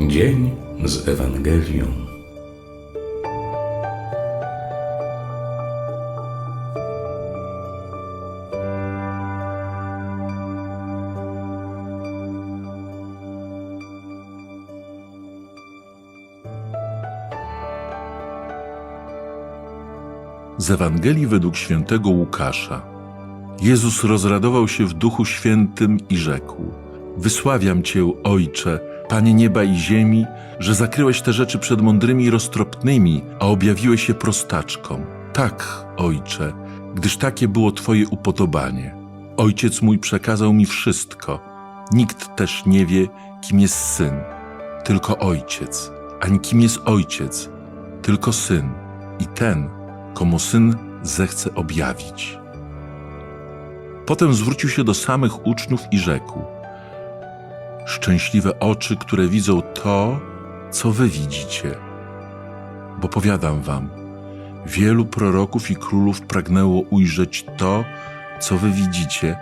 Dzień z Ewangelią. Z Ewangelii według świętego Łukasza. Jezus rozradował się w Duchu Świętym i rzekł: Wysławiam Cię, Ojcze, Panie nieba i ziemi, że zakryłeś te rzeczy przed mądrymi i roztropnymi, a objawiłeś je prostaczkom. Tak, Ojcze, gdyż takie było Twoje upodobanie. Ojciec mój przekazał mi wszystko. Nikt też nie wie, kim jest syn, tylko ojciec, ani kim jest ojciec, tylko syn i ten, komu syn zechce objawić. Potem zwrócił się do samych uczniów i rzekł: Szczęśliwe oczy, które widzą to, co wy widzicie. Bo powiadam wam, wielu proroków i królów pragnęło ujrzeć to, co wy widzicie,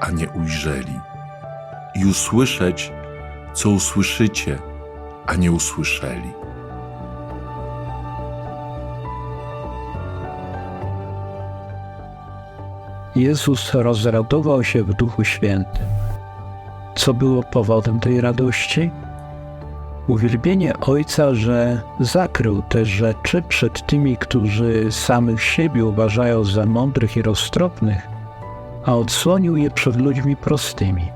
a nie ujrzeli, i usłyszeć, co usłyszycie, a nie usłyszeli. Jezus rozradował się w Duchu Świętym. Co było powodem tej radości? Uwielbienie Ojca, że zakrył te rzeczy przed tymi, którzy samych siebie uważają za mądrych i roztropnych, a odsłonił je przed ludźmi prostymi.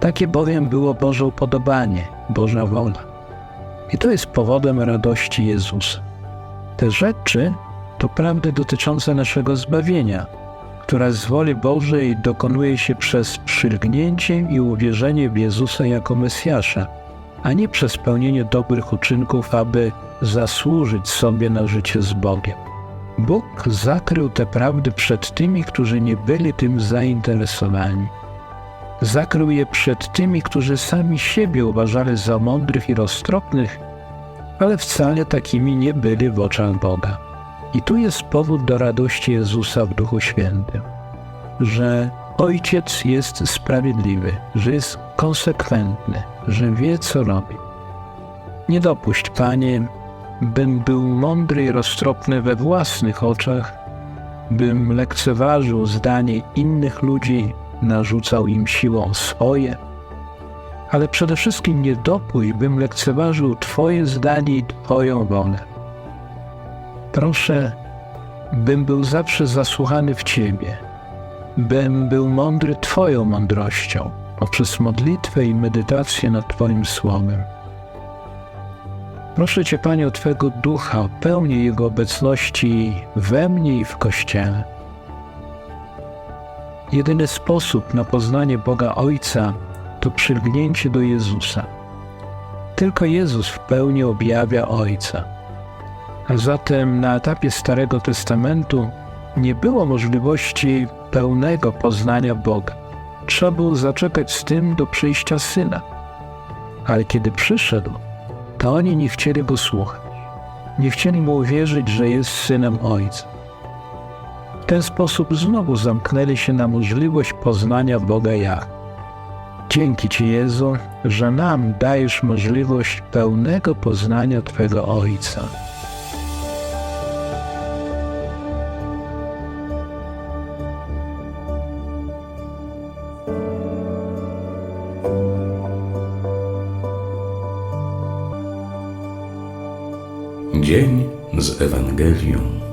Takie bowiem było Boże upodobanie, Boża wola. I to jest powodem radości Jezusa. Te rzeczy to prawdy dotyczące naszego zbawienia, która z woli Bożej dokonuje się przez przylgnięcie i uwierzenie w Jezusa jako Mesjasza, a nie przez pełnienie dobrych uczynków, aby zasłużyć sobie na życie z Bogiem. Bóg zakrył te prawdy przed tymi, którzy nie byli tym zainteresowani. Zakrył je przed tymi, którzy sami siebie uważali za mądrych i roztropnych, ale wcale takimi nie byli w oczach Boga. I tu jest powód do radości Jezusa w Duchu Świętym, że Ojciec jest sprawiedliwy, że jest konsekwentny, że wie, co robi. Nie dopuść, Panie, bym był mądry i roztropny we własnych oczach, bym lekceważył zdanie innych ludzi, narzucał im siłą swoje, ale przede wszystkim nie dopuść, bym lekceważył Twoje zdanie i Twoją wolę. Proszę, bym był zawsze zasłuchany w Ciebie, bym był mądry Twoją mądrością poprzez modlitwę i medytację nad Twoim Słowem. Proszę Cię, Panie, o Twego Ducha, o pełnię Jego obecności we mnie i w Kościele. Jedyny sposób na poznanie Boga Ojca to przylgnięcie do Jezusa. Tylko Jezus w pełni objawia Ojca. Zatem na etapie Starego Testamentu nie było możliwości pełnego poznania Boga. Trzeba było zaczekać z tym do przyjścia Syna. Ale kiedy przyszedł, to oni nie chcieli Go słuchać. Nie chcieli Mu uwierzyć, że jest Synem Ojca. W ten sposób znowu zamknęli się na możliwość poznania Boga ja. Dzięki Ci, Jezu, że nam dajesz możliwość pełnego poznania Twego Ojca. Dzień z Ewangelią.